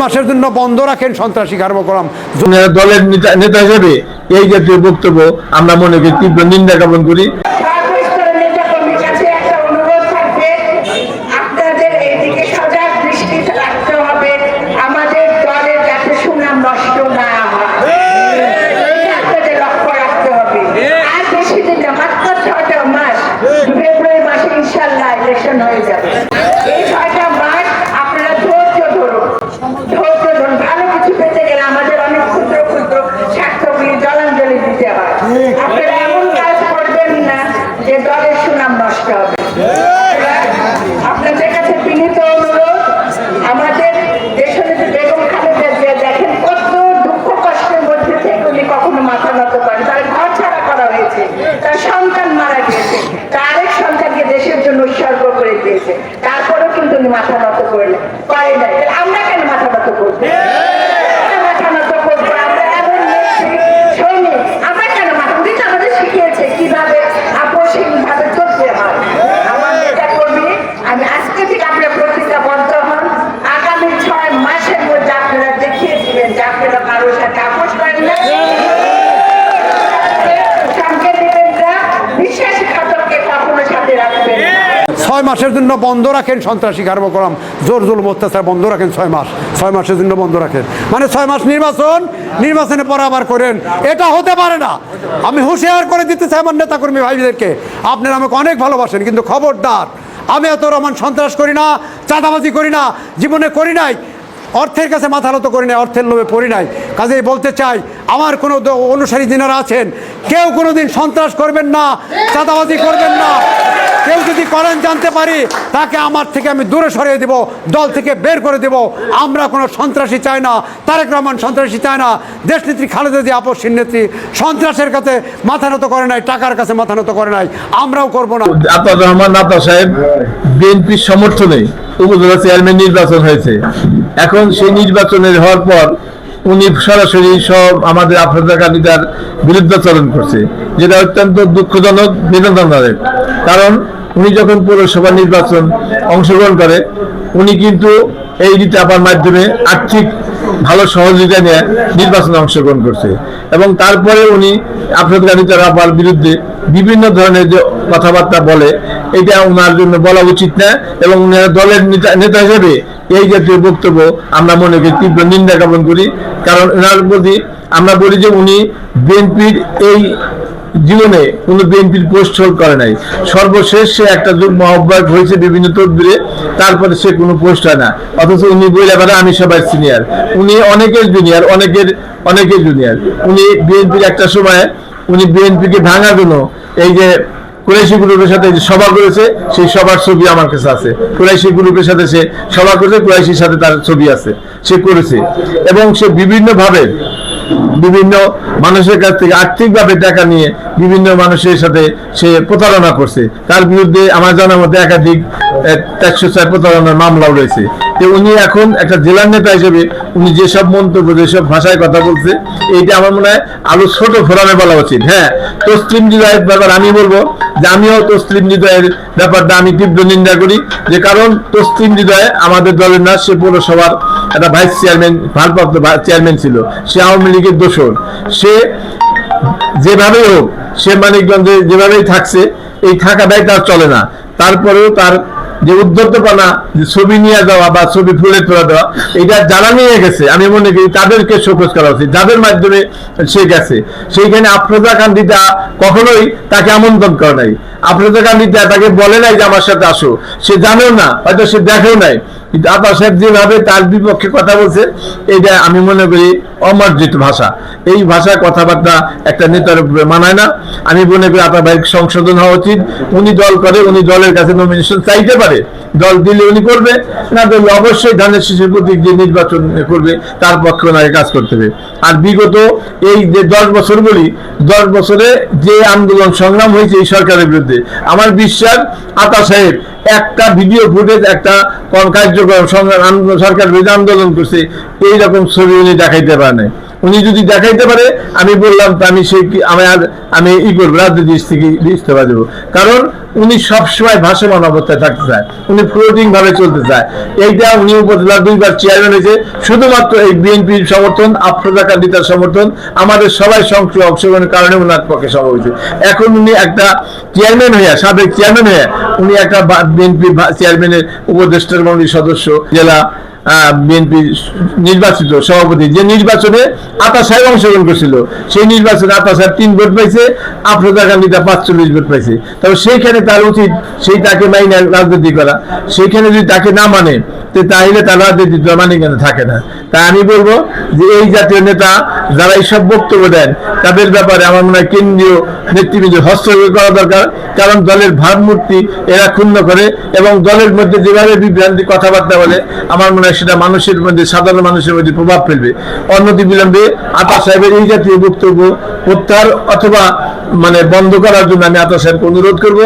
মাসের জন্য বন্ধ রাখেন সন্ত্রাসী কার্যক্রম দলের নেতা হিসেবে এই জাতীয় বক্তব্য আমরা মনে করি তীব্র নিন্দা জ্ঞাপন করি সর্বস্তরের নেতা কর্মীর কাছে একটা অনুরোধ থাকবে আপনাদের এইদিকে সজাগ দৃষ্টি রাখতে হবে আমাদের দলের যাতে সুনাম নষ্ট না হয় এটা আপনাদের লক্ষ্য রাখতে হবে আর বেশি দিন না মাত্র ছয়টা মাস ফেব্রুয়ারি মাসে ইনশাল্লাহ ইলেকশন হয়ে যাবে এই ছয়টা মাস আপনারা ধৈর্য ধরুন ধৈর্য ধরুন ভালো কিছু পেতে গেলে আমাদের অনেক ক্ষুদ্র ক্ষুদ্র স্বার্থগুলি জলাঞ্জলি দিতে হয় আপনারা এমন কাজ করবেন না যে দলের সুনাম নষ্ট হবে আপনাদের কাছে বিনীত অনুরোধ আমাদের দেশনেত্রী বেগম খালেদা জিয়া দেখেন কত দুঃখ কষ্টের মধ্যে থেকে উনি কখনো মাথা নত করেন তার ঘর ছাড়া করা হয়েছে তার সন্তান মারা গেছে তার আরেক সন্তানকে দেশের জন্য উৎসর্গ করে দিয়েছে তারপরেও কিন্তু উনি মাথা নত করলেন। করেন না আমরা কেন মাথা নত করব আমরা মাথা নত করব আমরা এমন নেত্রী, সৈনিক আমরা কেন মাথা উনি তো আমাদের শিখিয়েছে কীভাবে আপসহীন ভাবে চলতে হয় আমার নেতা কর্মী আমি আজকে থেকে আপনারা প্রতিজ্ঞাবদ্ধ হন আগামী ছয় মাসের মধ্যে আপনারা দেখিয়ে দিবেন যে আপনারা কারোর সাথে আপোষ করেন না সঙ্গে দেবেন না বিশ্বাসঘাতককে কখনো সাথে রাখবেন না ছয় মাসের জন্য বন্ধ রাখেন, সন্ত্রাসী কার্যক্রম জোর জোর অত্যাচার বন্ধ রাখেন ছয় মাস, ছয় মাসের জন্য বন্ধ রাখেন। মানে ছয় মাস নির্বাচন নির্বাচনের পর আবার করেন। এটা হতে পারে না। আমি হুঁশিয়ার করে দিতে চাই আমার নেতাকর্মী ভাইদেরকে। আপনারা আমাকে অনেক ভালোবাসেন, কিন্তু খবরদার। আমি এত রমান সন্ত্রাস করি না, চাঁদাবাজি করি না, জীবনে করি নাই। অর্থের কাছে মাথা নত করি নাই, অর্থের লোভে পড়ি নাই। কাজেই বলতে চাই, আমার কোনো অনুসারী যিনারা আছেন, কেউ কোনো দিন সন্ত্রাস করবেন না, চাঁদাবাজি করবেন না। কেউ যদি করেন জানতে পারি, তাকে আমার থেকে আমি দূরে সরিয়ে দেব, দল থেকে বের করে দেব। আমরা কোনো সন্ত্রাসী চাই না, তারেক রহমান সন্ত্রাসী চায় না, দেশনেত্রী খালেদা জিয়া আপসীর নেত্রী সন্ত্রাসের কাছে মাথা নত করে নাই, টাকার কাছে মাথা নত করে নাই, আমরাও করব না। আতার রহমান আতা সাহেব, বিএনপির সমর্থনে উপজেলা চেয়ারম্যান নির্বাচন হয়েছে। এখন সেই নির্বাচনের হওয়ার পর উনি সরাসরি সব আমাদের আফ্রিকানিতার বিরুদ্ধাচরণ করছে, যেটা অত্যন্ত দুঃখজনক, বেদনাদায়ক। কারণ উনি যখন পৌরসভা নির্বাচন অংশগ্রহণ করে, উনি কিন্তু এই রীতি আপার মাধ্যমে আর্থিক ভালো সহযোগিতা নিয়ে নির্বাচনে অংশগ্রহণ করছে। এবং তারপরে উনি আফ্রিকানিতার আপার বিরুদ্ধে বিভিন্ন ধরনের যে কথাবার্তা বলে, এটা ওনার জন্য বলা উচিত না এবং উনার দলের নেতা- হিসেবে এই জাতীয় বক্তব্য আমরা মনে করি তীব্র নিন্দা জ্ঞাপন করি। কারণ ওনার প্রতি আমরা বলি যে উনি বিএনপির এই জীবনে কোনো বিএনপির পোস্ট হোল্ড করে নাই। সর্বশেষ সে একটা আহ্বায়ক হয়েছে বিভিন্ন তদবিরে। তারপরে সে কোনো পোস্ট হয় না। অথচ উনি বইলে পারে আমি সবাই সিনিয়র উনি অনেকের জুনিয়র অনেকের অনেকের জুনিয়র উনি বিএনপির একটা সময় উনি বিএনপিকে ভাঙার জন্য এই যে কুরাইশি গ্রুপের সাথে যে সভা করেছে, সেই সবার ছবি আমার কাছে আছে। কুরাইশি গ্রুপের সাথে সে সভা করেছে, কুরাইশির সাথে তার ছবি আছে। সে করেছে। এবং সে বিভিন্ন ভাবে বিভিন্ন মানুষের কাছ থেকে আর্থিকভাবে টাকা নিয়ে বিভিন্ন মানুষের সাথে সে প্রতারণা করছে। তার বিরুদ্ধে আমার জানার মধ্যে একাধিক একশো চার প্রতারণার মামলাও রয়েছে। তো উনি এখন একটা জেলার নেতা হিসেবে উনি যেসব মন্তব্য, যেসব ভাষায় কথা বলছে, এইটা আমার মনে হয় আরও ছোট ফোরামে বলা উচিত। হ্যাঁ তসলিম হৃদয়ের ব্যাপার আমি বলব যে আমিও তসলিম হৃদয়ের ব্যাপারটা আমি তীব্র নিন্দা করি, যে কারণ তসলিম হৃদয়ে আমাদের দলের না, সে পৌরসভার একটা ভাইস চেয়ারম্যান, ভারপ্রাপ্ত চেয়ারম্যান ছিল। সে আওয়ামী লীগের দোষর। সে যেভাবেই হোক, সে মানিকগঞ্জে যেভাবেই থাকছে, এই থাকাটাই তার চলে না। তারপরেও তার যে উদ্যতপনা ছবি নিয়ে যাওয়া বা ছবি ফুলে তোলা দেওয়া, এটা যারা নিয়ে গেছে, আমি মনে করি তাদেরকে শোকজ করা উচিত। যাদের মাধ্যমে সে গেছে, সেইখানে আফরোজা কান্দিতা কখনোই তাকে আমন্ত্রণ করা নাই। আফরোজা কান্দিতা তাকে বলে নাই যে, আমার সাথে আসো। সে জানেও না, হয়তো সে দেখেও নাই। কিন্তু আতা সাহেব যেভাবে তার বিপক্ষে কথা বলছে, এটা আমি মনে করি অমার্জিত ভাষা। এই ভাষা কথাবার্তা একটা নেতার উপরে মানায় না। আমি মনে করি আপনার ভাই সংশোধন হওয়া উচিত। উনি দল করে, উনি দলের কাছে নমিনেশন চাইতে পারে। দল দিলে উনি করবে, না দিলে অবশ্যই ধানের শিশুর প্রতীক যে নির্বাচন করবে, তার পক্ষে ওনাকে কাজ করতে হবে। আর বিগত এই যে দশ বছর বলি, দশ বছরে যে আন্দোলন সংগ্রাম হয়েছে এই সরকারের বিরুদ্ধে, আমার বিশ্বাস আতা সাহেব একটা ভিডিও ফুটেজ একটা কার্যক্রম সরকার বিরোধী আন্দোলন করছে এইরকম ছবি উনি দেখাইতে পারে উনি যদি দেখাইতে পারে, আমি বললাম আমি সেই আমি আর, আমি ই করব, রাজনীতি থেকে ইস্তফা দেবো। কারণ উনি সবসময় ভাসমান অবস্থায় থাকতে চায়। উনি ফ্লোটিং ভাবে চলতে চায়। এইটা উনি উপজেলা দুইবার চেয়ারম্যান হয়েছে। শুধুমাত্র এই বিএনপির সমর্থন, আফ্রোজা কান্দিতার সমর্থন, আমাদের সবাই সংসদ অংশগ্রহণের কারণে ওনার পক্ষে সম্ভব হয়েছে। এখন উনি একটা চেয়ারম্যান হইয়া, সাবেক চেয়ারম্যান হয়ে উনি একটা বিএনপি চেয়ারম্যানের উপদেষ্টার মন্ডলীর সদস্য, জেলা বিএনপি নির্বাচিত সভাপতি যে নির্বাচনে আতা সাহেব অংশগ্রহণ করছিল, সেই নির্বাচনে আতা সাহেব তিন ভোট পাইছে, আফ্রোজা গান্ধীটা পাঁচচল্লিশ ভোট পাইছে। তবে সেইখানে তার উচিত, সেই তাকে মাইনে রাজনীতি করা। সেইখানে যদি তাকে না মানে তো তাহলে তার রাজনীতি মানে কেন থাকে না। তাই আমি বলব যে এই জাতীয় নেতা যারা এইসব বক্তব্য দেন, তাদের ব্যাপারে আমার মনে হয় কেন্দ্রীয় নেতৃবৃন্দ হস্তক্ষেপ করা দরকার। কারণ দলের ভাবমূর্তি এরা ক্ষুণ্ণ করে এবং দলের মধ্যে যেভাবে বিভ্রান্তি কথাবার্তা বলে, আমার মনে সেটা মানুষের মধ্যে, সাধারণ মানুষের মধ্যে প্রভাব ফেলবে। অন্যতি বিলম্বে আতা সাহেবের এই জাতীয় বক্তব্য প্রত্যাহার অথবা মানে বন্ধ করার জন্য আমি আতা সাহেবকে অনুরোধ করব।